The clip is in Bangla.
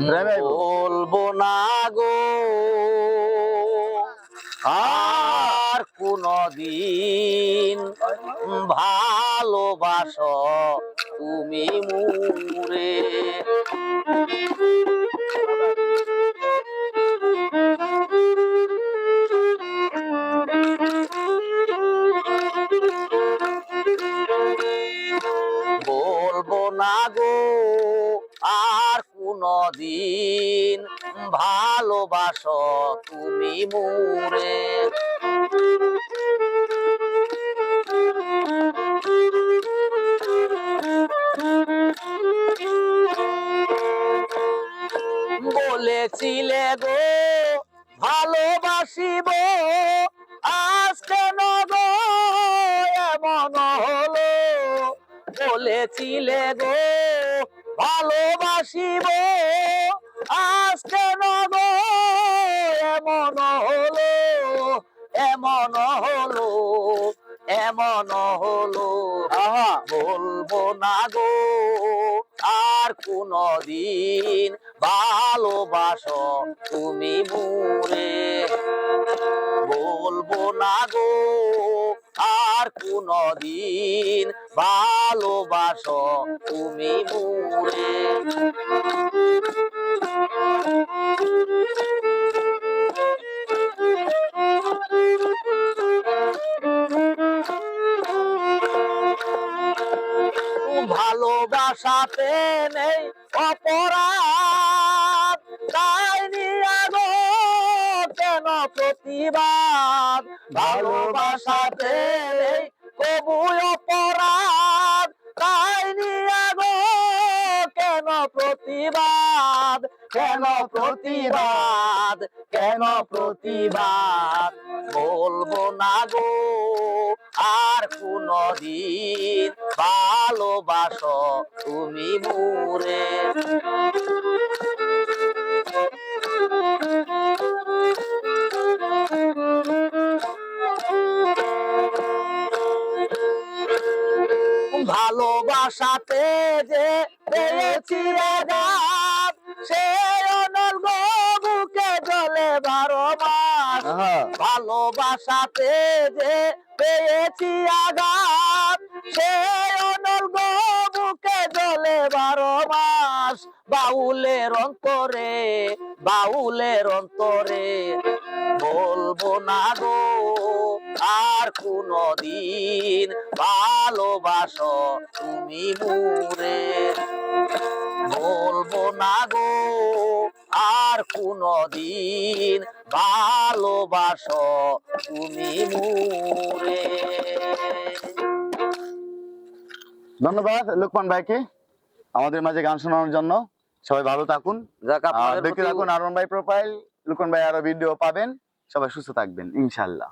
বলব না গো আর কোনদিন ভালোবাসো তুমি মুরে। বলব না গো আর কোনদিন ভালোবাসো তুমি মুরে। বলেছিলে গো ভালোবাসিব আজ কেন এমন হলো? বলেছিলে গো ভালোবাসিব এমন হলো এমন হলো বলব না গো, আর কোনদিন ভালোবাসো তুমি মুরে বলব না গো, আর কোনদিন ভালোবাসো তুমি মুরে ভালোবাসাতে নেই অপরাধ। তাই কেন প্রতিবাদ? ভালোবাসাতে নেই কবু অপরাধ। তাই নিয়ে কেন প্রতিবাদ? কেন প্রতিবাদ? কেন প্রতিবাদ? বলব না গো আর কোনদিন ভালোবাসো তুমি মুরে। ভালোবাসাতে যে পেয়েছি সে অনল বুকে জলে বারো মাস। ভালোবাসাতে যে পেয়েছি আঘাত, সে অনল জলে বারো মাস। বাউলের অন্তরে বাউলের অন্তরে বলব না গো, আর কোনদিন ভালোবাসো তুমি মুরে। বলব না গো কোনদিন ভালোবাসো তুমি মুরে। ধন্যবাদ লোকমান ভাইকে আমাদের মাঝে গান শোনানোর জন্য। সবাই ভালো থাকুন। দেখতে থাকুন আরমান ভাই প্রোফাইল লোকমান ভাই আরও ভিডিও পাবেন। সবাই সুস্থ থাকবেন ইনশাল্লাহ